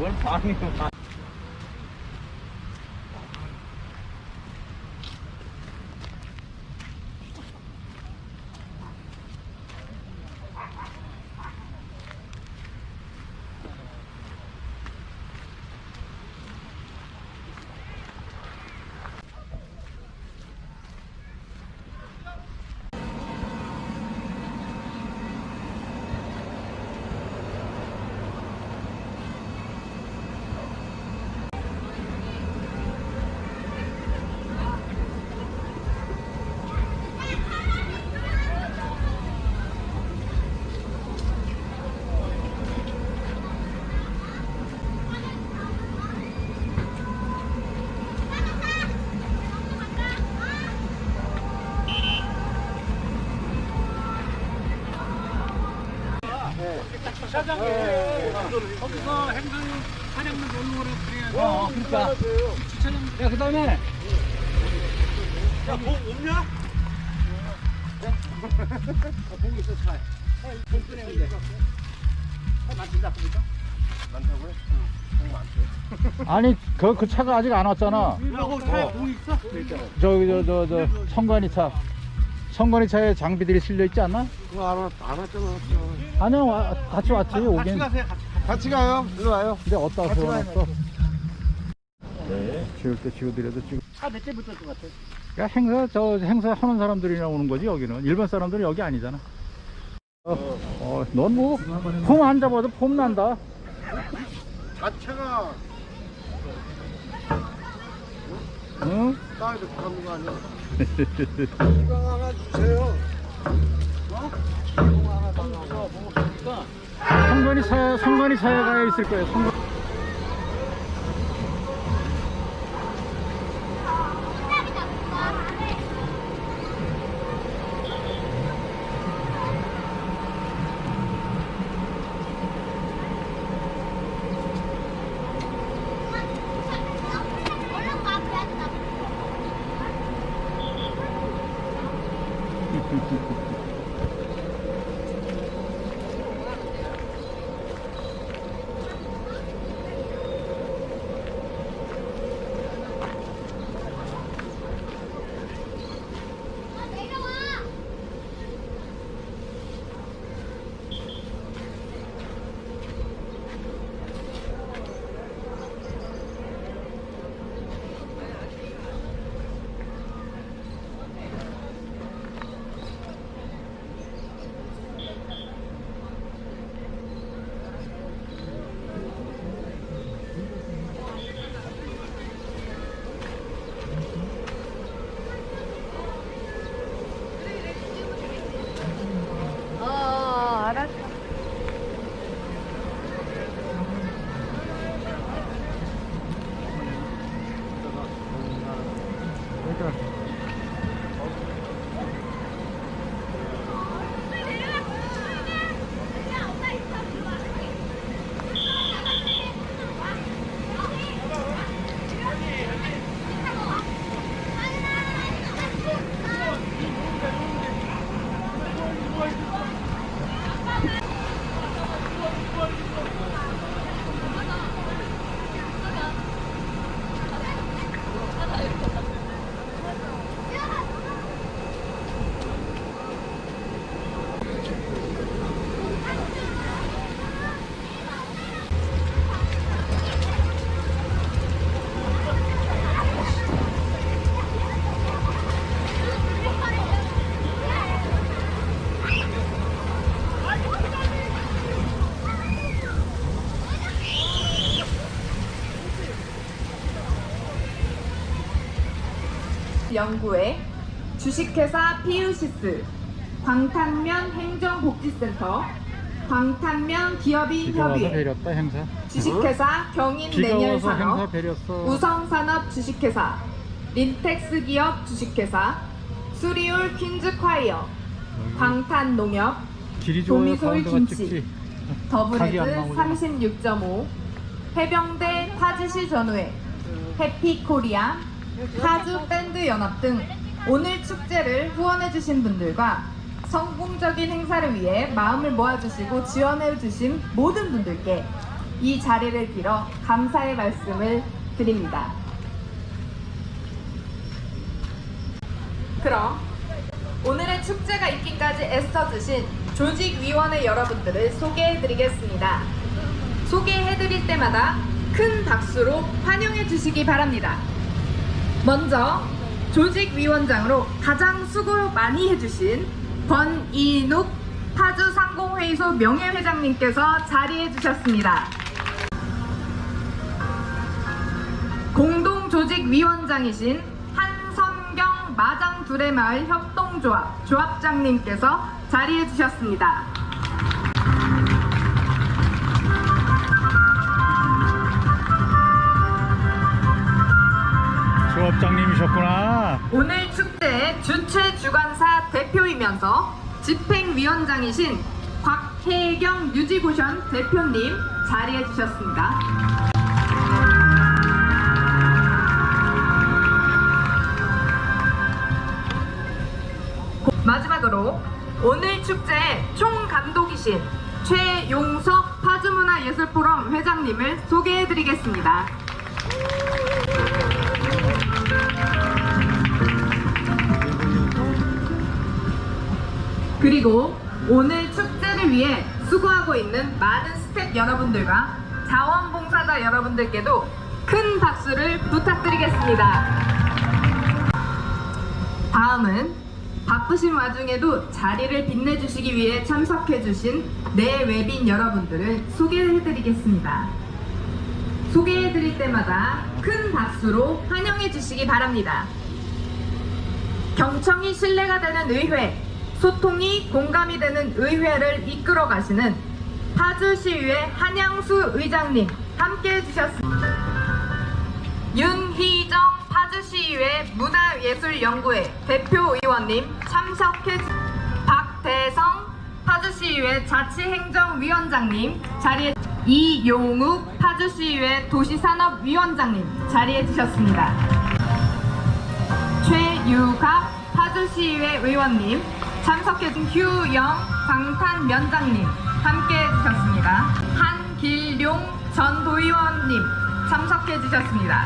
วนฟ้านี่มา 이야 반. 거기서 행성 사냥만 놀러 오라 그래야 어 그러니까. 야 그 다음에 야 뭐 없냐? 보고 있어 차에. 돈 꺼내는데. 많다 보니까. 많다고요? 아니 그, 그 차가 아직 안 왔잖아 이거 차에 공 있어? 저기 저 저저 성관이 차 성관이 차에 장비들이 실려 있지 않나? 그거 안, 왔, 안 왔잖아. 아니야 와, 같이 왔지 같이 오긴 가세요 같이 같이 가요. 일로 와요. 근데 어디다 같이 세워놨어 네 지울 때 지우더라도 지금 차몇 대 붙을 것 같아? 야 행사 저 행사 하는 사람들이 나 오는 거지 여기는 일반 사람들은 여기 아니잖아 어, 어넌뭐폼 안 잡아도 폼 난다 자체가 응? 땅에서 가는 거 아니야? 주세요. 어? 이거 거예요 пока. 연구회, 주식회사 피우시스, 광탄면 행정복지센터, 광탄면 기업인 비가 와서 협의회, 배렸다 행사. 주식회사 경인 비가 와서 행사 내년산업, 배렸어. 우성산업 주식회사, 린텍스 기업 주식회사, 수리올 퀸즈 콰이어, 광탄농협, 길이 좋아서 도미솔 가운데가 김치, 찍지. 더블헤드 각이 안 나오잖아. 36.5 해병대 타즈시 전후회 해피코리아 타주 밴드 연합 등 오늘 축제를 후원해주신 분들과 성공적인 행사를 위해 마음을 모아주시고 지원해주신 모든 분들께 이 자리를 빌어 감사의 말씀을 드립니다. 그럼 오늘의 축제가 있기까지 애써주신 조직위원회 여러분들을 소개해드리겠습니다. 소개해드릴 때마다 큰 박수로 환영해 주시기 바랍니다. 먼저 조직위원장으로 가장 수고 많이 해주신 권인욱 파주상공회의소 명예회장님께서 자리해 주셨습니다. 공동조직위원장이신 한선경 마장두레마을 협동조합 조합장님께서 자리해 주셨습니다. 조합장님이셨구나. 오늘 축제의 주최 주관사 대표이면서 집행위원장이신 곽혜경 유지고션 대표님 자리해 주셨습니다. 마지막으로 오늘 축제의 총감독이신 최용석 파주문화예술포럼 회장님을 소개해 드리겠습니다. 그리고 오늘 축제를 위해 수고하고 있는 많은 스태프 여러분들과 자원봉사자 여러분들께도 큰 박수를 부탁드리겠습니다. 다음은 바쁘신 와중에도 자리를 빛내주시기 위해 참석해주신 내 외빈 여러분들을 소개해드리겠습니다. 소개해드릴 때마다 큰 박수로 환영해주시기 바랍니다. 경청이 신뢰가 되는 의회, 소통이 공감이 되는 의회를 이끌어 가시는 파주시의회 한양수 의장님 함께 해주셨습니다. 윤희정 파주시의회 문화예술연구회 대표 의원님 참석해 주... 박대성 파주시의회 자치행정위원장님 자리에 이용욱 파주시의회 도시산업위원장님 자리해 주셨습니다. 최유갑 파주시의회 의원님, 참석해준 휴영 방탄 면장님 함께 해주셨습니다. 한길용 전 도의원님 참석해주셨습니다.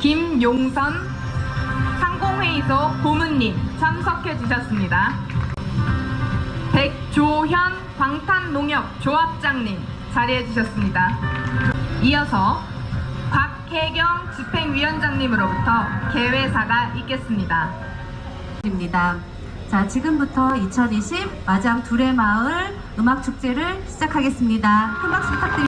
김용선 상공회의소 고문님 참석해주셨습니다. 백조현 방탄농협 조합장님 자리해주셨습니다. 이어서 곽혜경 집행위원장님으로부터 개회사가 있겠습니다. 입니다. 자, 지금부터 2020 마장 두레마을 음악 축제를 시작하겠습니다. 큰 박수 부탁드립니다.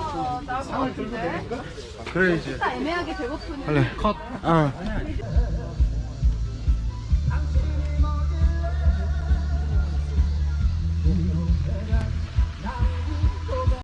이제. 애매하게 배고프니 할래. 컷. 아.